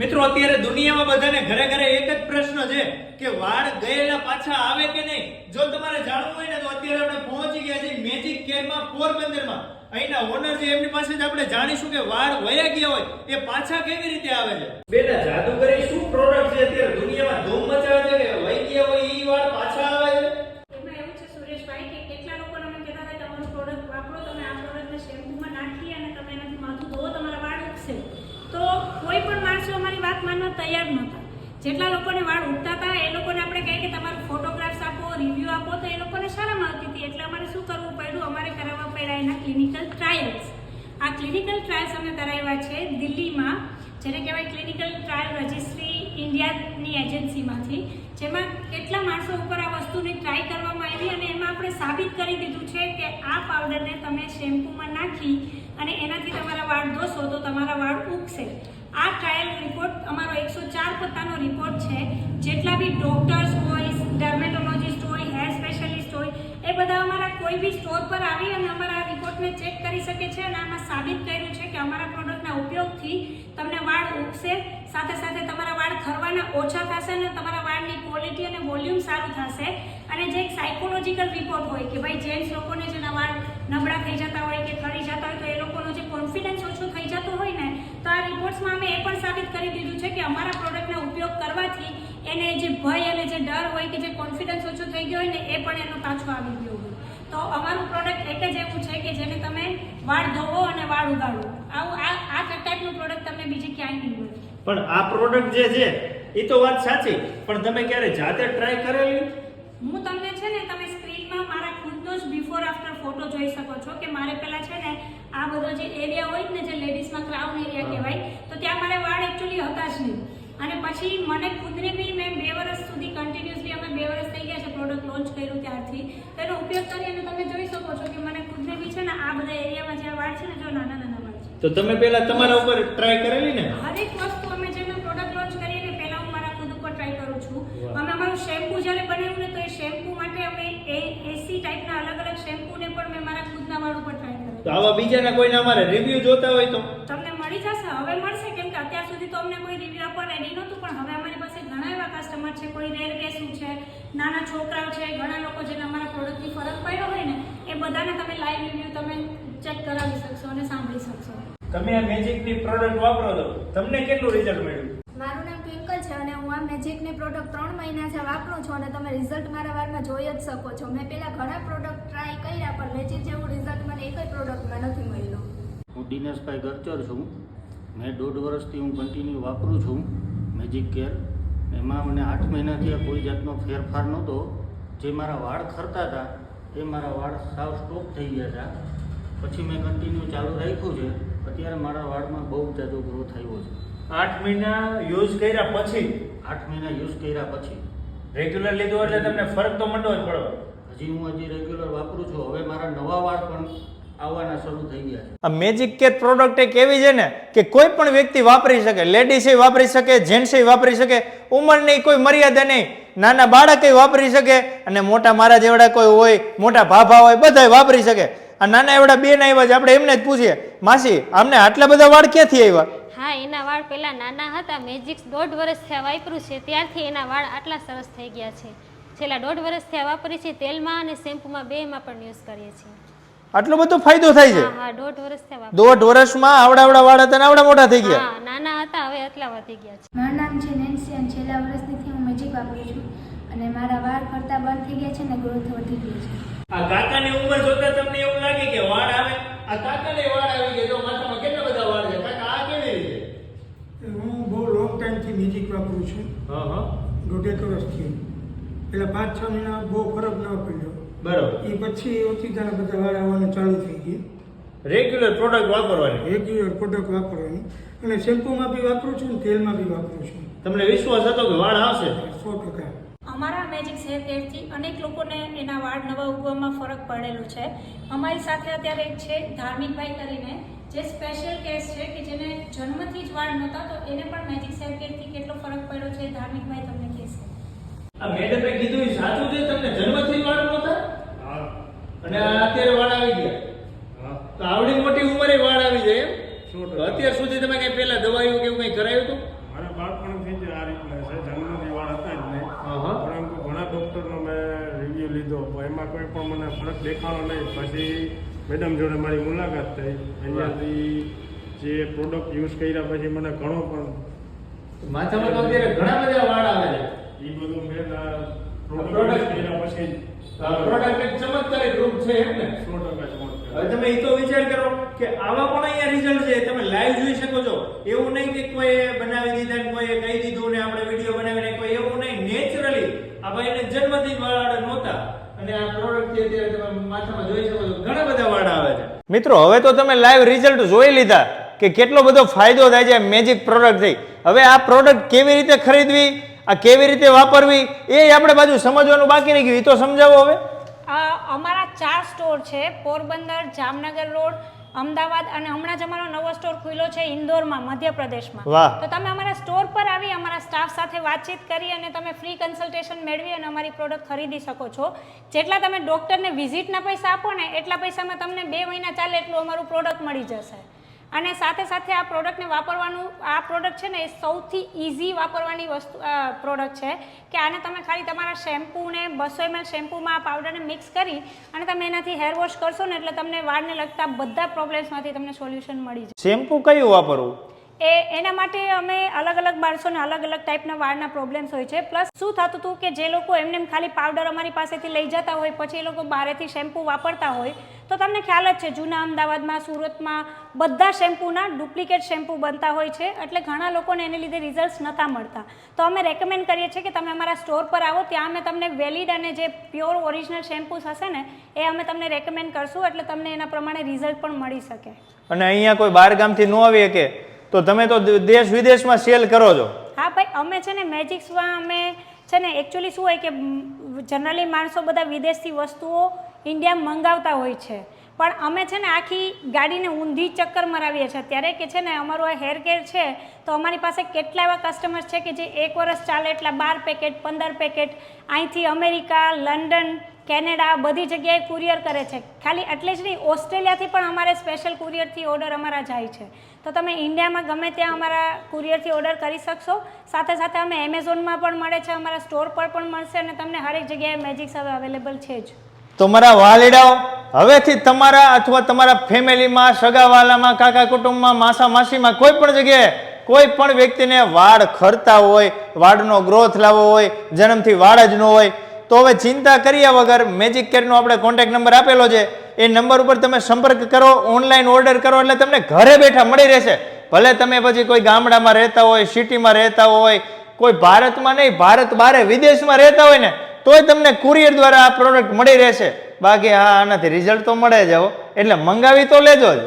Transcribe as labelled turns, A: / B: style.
A: મિત્રો, અત્યારે દુનિયામાં બધાને ઘરે ઘરે એક જ પ્રશ્ન છે કે વાળ ગયેલા પાછા આવે કે નહીં? જો તમારે જાણવું હોય ને, તો અત્યારે આપણે પહોંચી ગયા છીએ મેજિક કેરમાં પોરબંદરમાં. અહીંના ઓનર છે એમની પાસે જ આપણે જાણીશું કે વાળ વયા ગયા હોય, એ પાછા કેવી રીતે આવે છે? બેટા જાદુગરી શું પ્રોડક્ટ છે અત્યારે દુનિયામાં ધૂમ મચાવે છે કે વહી ગયા હોય ઈ વાળ પાછા આવે છે
B: એમાં એવું છે સુરેશભાઈ કે કેટલા લોકોને અમે કહેતા હતા કે અમારું પ્રોડક્ટ વાપરો તમે આ પ્રોડક્ટને શેમ્પૂમાં નાખી અને તમે એનાથી માથું ધોવો તમારા વાળ ઉગશે તો કોઈ પણ માણસો અમારી વાત માનવા તૈયાર નહોતા. જેટલા લોકોને વાળ ઉગતા હતા, એ લોકોને આપણે કહીએ કે તમારું ફોટોગ્રાફ્સ આપો રિવ્યૂ આપો, તો એ લોકોને શરમ આવતી હતી એટલે અમારે શું કરવું પડ્યું? અમારે કરાવવા પડ્યા એના ક્લિનિકલ ટ્રાયલ્સ આ ક્લિનિકલ ટ્રાયલ્સ અમે કરાવ્યા છે દિલ્હીમાં. જેને કહેવાય ક્લિનિકલ ટ્રાયલ રજિસ્ટ્રી ઇન્ડિયાની એજન્સીમાંથી. જેમાં કેટલા માણસો ઉપર આ વસ્તુની ટ્રાય કરવામાં આવી અને એમાં આપણે સાબિત કરી દીધું છે કે આ પાવડરને તમે શેમ્પૂમાં નાખી અને એનાથી તમારા વાળ ધોશો તો તમારા વાળ ઉગશે. આ ટ્રાયલ રિપોર્ટ અમારો એકસો ચાર પત્તાનો રિપોર્ટ છે. જેટલા બી ડોક્ટર્સ હોય ડર્મેટોલોજીસ્ટ હોય હેર સ્પેશિયાલિસ્ટ હોય, એ બધા અમારા કોઈ બી સ્ટોર પર આવી અને અમારા રિપોર્ટને ચેક કરી શકે છે અને આમાં સાબિત કર્યું છે કે અમારા પ્રોડક્ટના ઉપયોગથી તમને વાળ ઉગશે. સાથે સાથે તમારા વાળ ખરવાના ઓછા થશે અને તમારા વાળની ક્વોલિટી અને વોલ્યુમ સારું થશે. અને જે એક સાયકોલોજીકલ રિપોર્ટ હોય કે ભાઈ જેન્ટ્સ લોકોને જેના વાળ નબળા થઈ જતા હોય કે ખરી જતા હોય, તો એ લોકોનો જે કોન્ફિડન્સ ઓછો થઈ જતો હોય ને તો આ રિપોર્ટ્સમાં અમે એ પણ સાબિત કરી દીધું છે કે અમારા પ્રોડક્ટનો ઉપયોગ કરવાથી એને જે ભય અને જે ડર હોય કે જે કોન્ફિડન્સ ઓછો થઈ ગયો હોય ને એ પણ એનો પાછો આવી ગયો હોય. તો અમારું પ્રોડક્ટ એક જ એવું છે કે જેને તમે વાળ ધોવો અને વાળ ઉગાડો. આવું આ આ ટાઈપનું પ્રોડક્ટ તમને બીજે ક્યાંય નહીં મળે.
A: પણ આ પ્રોડક્ટ જે છે એ તો વાત સાચી પણ તમે ક્યારે જાતે ટ્રાય કરેલી?
B: હું તમને છે ને તમે સ્ક્રીનમાં મારા ખુદનો જ બિફોર આફ્ટર ફોટો જોઈ શકો છો કે મારે પહેલા છે ને આ બધો જે એરિયા હોય ને જે લેડીઝમાં ક્રાઉન એરિયા કહેવાય તો ત્યાં મારે વાળ એકચ્યુઅલી હતા જ નહીં. અને પછી મને ખુદને બી મેં બે વર્ષ સુધી કન્ટિન્યુઅસલી અમે બે વર્ષ થઈ ગયા છે પ્રોડક્ટ લોન્ચ કર્યું ત્યારથી. તેનો ઉપયોગ કરી અને તમે જોઈ શકો છો કે મને ખુદને બી છે ને આ બધા એરિયામાં જે વાળ છે ને જો નાના નાના વાળ છે.
A: તો તમે પહેલા તમારા ઉપર ટ્રાય કરેલી ને?
B: હરેક વસ્તુ અમે જે મેં પ્રોડક્ટ લોન્ચ કરી ને પહેલા હું મારા ખુદ ઉપર ટ્રાય કરું છું. અમે અમારું શેમ્પૂ જ્યારે બનાવ્યું ને તો એ શેમ્પૂ માટે અમે એ એસી ટાઈપના અલગ અલગ શેમ્પૂને પણ મેં મારા ખુદના વાળ ઉપર ટ્રાય
A: તો આવા બીજાના કોઈને અમારે રિવ્યુ જોતા હોય તો?
B: તમને મળી જશે હવે મળશે કેમ કે અત્યાર સુધી તો અમને કોઈ રિવ્યુ આપવા રેડી નહોતું પણ હવે અમારી પાસે ઘણા એવા કસ્ટમર છે કોઈ રેર કેસું છે નાના છોકરાઓ છે ઘણા લોકો જેને અમારા પ્રોડક્ટથી ફરક પડ્યો હોય ને એ બધાને તમે લાઈવ રિવ્યુ તમે ચેક કરાવી શકશો અને સાંભળી શકશો.
A: તમે આ મેજિકની પ્રોડક્ટ વાપરો તો તમને કેટલું રિઝલ્ટ મળ્યું
C: મારું નામ ટ્વિંકલ છે અને હું આ મેજિકની પ્રોડક્ટ ત્રણ મહિના છે વાપરું છું અને તમે રિઝલ્ટ મારા વારમાં જોઈ જ શકો છો. મેં પહેલાં ઘણા પ્રોડક્ટ ટ્રાય કર્યા પણ મેજિક જેવું રિઝલ્ટ મને એક જ પ્રોડક્ટમાં નથી મળ્યું.
D: હું દિનેશભાઈ ગરચર છું. મેં દોઢ વર્ષથી હું કન્ટિન્યુ વાપરું છું મેજિક કેર એમાં મને આઠ મહિનાથી આ કોઈ જાતનો ફેરફાર નહોતો. જે મારા વાળ ખરતા હતા એ મારા વાળ સાવ સ્ટોપ થઈ ગયા હતા. પછી મેં કન્ટિન્યુ ચાલુ રાખ્યું છે. અત્યારે મારા વાળમાં બહુ જાજો ગ્રોથ આવ્યો છે.
A: આઠ મહિના યુઝ કર્યા પછી
D: આઠ મહિના યુઝ કર્યા પછી.
A: રેગ્યુલર લીધું એટલે તમને ફરક તો મંડો જ પડવા
D: હજી હું હજી રેગ્યુલર વાપરું છું. હવે મારા નવા વાળ પણ આવવાના શરૂ થઈ ગયા છે.
E: આ મેજિક કેટ પ્રોડક્ટ એક એવી છે ને? કે કોઈ પણ વ્યક્તિ વાપરી શકે લેડીસે વાપરી શકે જેન્ટ્સે વાપરી શકે ઉંમરની કોઈ મર્યાદા નહીં. નાના બાળકે વાપરી શકે અને મોટા મારા જેવડા કોઈ હોય મોટા ભાભા હોય બધાય વાપરી શકે. આ નાના એવડા બેન આવ્યા છે આપણે એમને જ પૂછીએ માસી આમને આટલા બધા વાળ ક્યાંથી આવ્યા?
F: હા એના વાળ પહેલા નાના હતા. મેજિક્સ દોઢ વર્ષ થયા વાપર્યું છે. ત્યારથી એના વાળ આટલા સરસ થઈ ગયા છે. છેલ્લા દોઢ વર્ષ થયા વાપરીએ છીએ તેલમાં અને શેમ્પૂમાં બેમાં પણ યુઝ કરીએ છીએ.
E: આટલો બધો ફાયદો થાય છે?
F: હા હા દોઢ વર્ષ થયા
E: દોઢ વર્ષમાં આવડા આવડા વાળ હતા આવડા મોટા થઈ ગયા.
F: હા નાના હતા હવે આટલા વધી ગયા છે.
C: મારું નામ છે નેન્સી અને છેલ્લા વર્ષથી હું મેજિક વાપરું છું. અને મારા વાળ ફરતા બંધ થઈ ગયા છે અને ગ્રોથ વધી ગઈ છે.
A: આ કાકાની ઉંમર જોતા તમને એવું લાગે કે વાળ આવે? આ કાકાને વાળ આવી ગયા જો માથામાં કેટલા બધા વાળ છે કાકા આ કેવી રીતે
G: હું બહુ લોંગ ટાઈમથી મ્યુઝિક વાપરું છું.
A: હા હા.
G: દોઢેક વર્ષથી એટલે પાંચ છ મહિના બહુ ફરક ન પડ્યો.
A: બરાબર.
G: એ પછી ઓછી ત્યાં બધા વાળ આવવાનું ચાલુ થઈ ગયું
A: રેગ્યુલર પ્રોડક્ટ વાપરવાની?
G: રેગ્યુલર પ્રોડક્ટ વાપરવાની. અને શેમ્પૂમાં બી વાપરું છું ને તેલમાં બી વાપરું છું.
A: તમને વિશ્વાસ હતો કે વાળ આવશે?
G: સો ટકા.
B: અમારા મેજિક હેર કેરથી અનેક લોકોને એના વાળ નવા ઉગવામાં ફરક પડેલો છે. અમારી સાથે અત્યારે એક છે ધાર્મિકભાઈ કરીને જે સ્પેશિયલ કેસ છે કે જેને જન્મથી જ વાળ નહોતા તો એને પણ મેજિક હેર કેરથી કેટલો ફરક પડ્યો છે? ધાર્મિકભાઈ તમને કહેશે.
A: આ મેડમે કીધું એ સાચું છે તમને જન્મથી વાળ નહોતા? અને અત્યારે વાળ આવી ગયા. તો આવડી મોટી ઉંમરે વાળ આવી જાય એમ? અત્યાર સુધી તમે કઈ પેલા દવાઈઓ કે એવું કઈ કરાયું હતું
D: મારા
H: એમાં કોઈ પણ મને ફરક દેખાણો નહીં. પછી મેડમ જોડે મારી મુલાકાત થઈ. અહીંયાથી જે પ્રોડક્ટ યુઝ કર્યા પછી મને ઘણો પણ
I: માથામાં તો અત્યારે ઘણા બધા વાળ આવે છે.
H: એ બધું મેં પ્રોડક્ટ કર્યા પછી
I: પ્રોડક્ટ એક ચમત્કારી રૂપ છે એમ ને?
H: સો ટકા ચમત્કાર
I: હવે તમે એ તો વિચાર કરો કે આવા પણ અહીંયા રિઝલ્ટ છે. તમે લાઈવ જોઈ શકો છો. એવું નહીં કે કોઈ બનાવી દીધા ને કોઈ કહી દીધું ને આપણે વીડિયો બનાવીને કોઈ એવું નહીં નેચરલી આ ભાઈને જન્મથી જ વાળ નહોતા અને આ પ્રોડક્ટ છે અત્યારે તમે માથામાં જોઈ શકો છો ઘણા બધા વાળ આવે છે.
A: મિત્રો હવે તો તમે લાઈવ રિઝલ્ટ જોઈ લીધા કે કેટલો બધો ફાયદો થાય છે મેજિક પ્રોડક્ટથી. હવે આ પ્રોડક્ટ કેવી રીતે ખરીદવી આ કેવી રીતે વાપરવી એ આપણે બાજુ સમજવાનું બાકી રહી ગયું. એ તો સમજાવો હવે.
B: અમારા ચાર સ્ટોર છે પોરબંદર જામનગર રોડ અમદાવાદ અને હમણાં જ અમારો નવો સ્ટોર ખુલ્યો છે ઇન્દોરમાં મધ્યપ્રદેશમાં. તો તમે અમારા સ્ટોર પર આવી અમારા સ્ટાફ સાથે વાતચીત કરી અને તમે ફ્રી કન્સલ્ટેશન મેળવી અને અમારી પ્રોડક્ટ ખરીદી શકો છો. જેટલા તમે ડૉક્ટરને વિઝિટના પૈસા આપો ને એટલા પૈસામાં તમને બે મહિના ચાલે એટલું અમારું પ્રોડક્ટ મળી જશે. અને સાથે સાથે આ પ્રોડક્ટને વાપરવાનું, આ પ્રોડક્ટ છે ને એ સૌથી ઇઝી વાપરવાની વસ્તુ પ્રોડક્ટ છે કે આને તમે ખાલી તમારા શેમ્પૂને બસો એમએલ શેમ્પૂમાં આ પાવડરને મિક્સ કરી અને તમે એનાથી હેર વોશ કરશો ને એટલે તમને વાળને લગતા બધા પ્રોબ્લેમ્સમાંથી તમને સોલ્યુશન મળી જશે
A: શેમ્પુ કયું વાપરવું?
B: એ એના માટે અમે અલગ અલગ માણસોને અલગ અલગ ટાઈપના વાળના પ્રોબ્લેમ્સ હોય છે. પ્લસ શું થતું હતું કે જે લોકો એમને એમ ખાલી પાવડર અમારી પાસેથી લઈ જતા હોય, પછી એ લોકો બહારેથી શેમ્પૂ વાપરતા હોય, તો તમને ખ્યાલ જ છે, જૂના અમદાવાદમાં, સુરતમાં બધા શેમ્પૂના ડુપ્લિકેટ શેમ્પૂ બનતા હોય છે, એટલે ઘણા લોકોને એને લીધે રિઝલ્ટ્સ નહોતા મળતા. તો અમે રેકમેન્ડ કરીએ છીએ કે તમે અમારા સ્ટોર પર આવો, ત્યાં અમે તમને વેલિડ અને જે પ્યોર ઓરિજિનલ શેમ્પૂસ હશે ને, એ અમે તમને રેકમેન્ડ કરશું, એટલે તમને એના પ્રમાણે રિઝલ્ટ પણ મળી શકે.
A: અને અહીંયા કોઈ બાર ગામથી ન આવી શકે તો તમે તો દેશ વિદેશમાં સેલ કરો છો.
B: હા ભાઈ, અમે છે ને મેજિક્સમાં અમે છે ને એકચ્યુઅલી શું હોય કે જનરલી માણસો બધા વિદેશથી વસ્તુઓ ઇન્ડિયા મંગાવતા હોય છે. પણ અમે છે ને આખી ગાડીને ઊંધી ચક્કર મરાવીએ છીએ. ત્યારે કે છે ને અમારું આ હેર કેર છે, તો અમારી પાસે કેટલા એવા કસ્ટમર્સ છે કે જે એક વર્ષ ચાલે એટલા બાર પેકેટ પંદર પેકેટ અહીંથી અમેરિકા લંડન કેનેડા બધી જગ્યાએ કુરિયર કરે છે. ખાલી એટલે જ નહીં, ઓસ્ટ્રેલિયાથી પણ અમારે સ્પેશિયલ કુરિયરથી ઓર્ડર અમારા જાય છે. તો તમે ઇન્ડિયામાં ગમે ત્યાં અમારા કુરિયરથી ઓર્ડર કરી શકશો. સાથે સાથે અમે એમેઝોનમાં પણ મળે છે, અમારા સ્ટોર પર પણ મળશે અને તમને હરેક જગ્યાએ મેજિક્સ હવે અવેલેબલ છે જ.
A: તો મારા વાલીડાઓ, હવેથી તમારા અથવા તમારા ફેમિલીમાં, સગાવાલામાં, કાકા કુટુંબમાં, માસા માસીમાં કોઈ પણ જગ્યાએ કોઈ પણ વ્યક્તિને વાળ ખરતા હોય, વાળનો ગ્રોથ લાવવો હોય, જન્મથી વાળ જ ન હોય તો હવે ચિંતા કર્યા વગર મેજિક કેરનો આપણે કોન્ટેક્ટ નંબર આપેલો છે. એ નંબર ઉપર તમે સંપર્ક કરો ઓનલાઈન ઓર્ડર કરો, એટલે તમને ઘરે બેઠા મળી રહેશે. ભલે તમે પછી કોઈ ગામડામાં રહેતા હોય સિટીમાં રહેતા હોય, કોઈ ભારતમાં નહીં, ભારત બારે વિદેશમાં રહેતા હોય ને, તોય તમને કુરિયર દ્વારા આ પ્રોડક્ટ મળી રહેશે. બાકી હા, આનાથી રિઝલ્ટ તો મળે જ એટલે મંગાવી તો લેજો જ.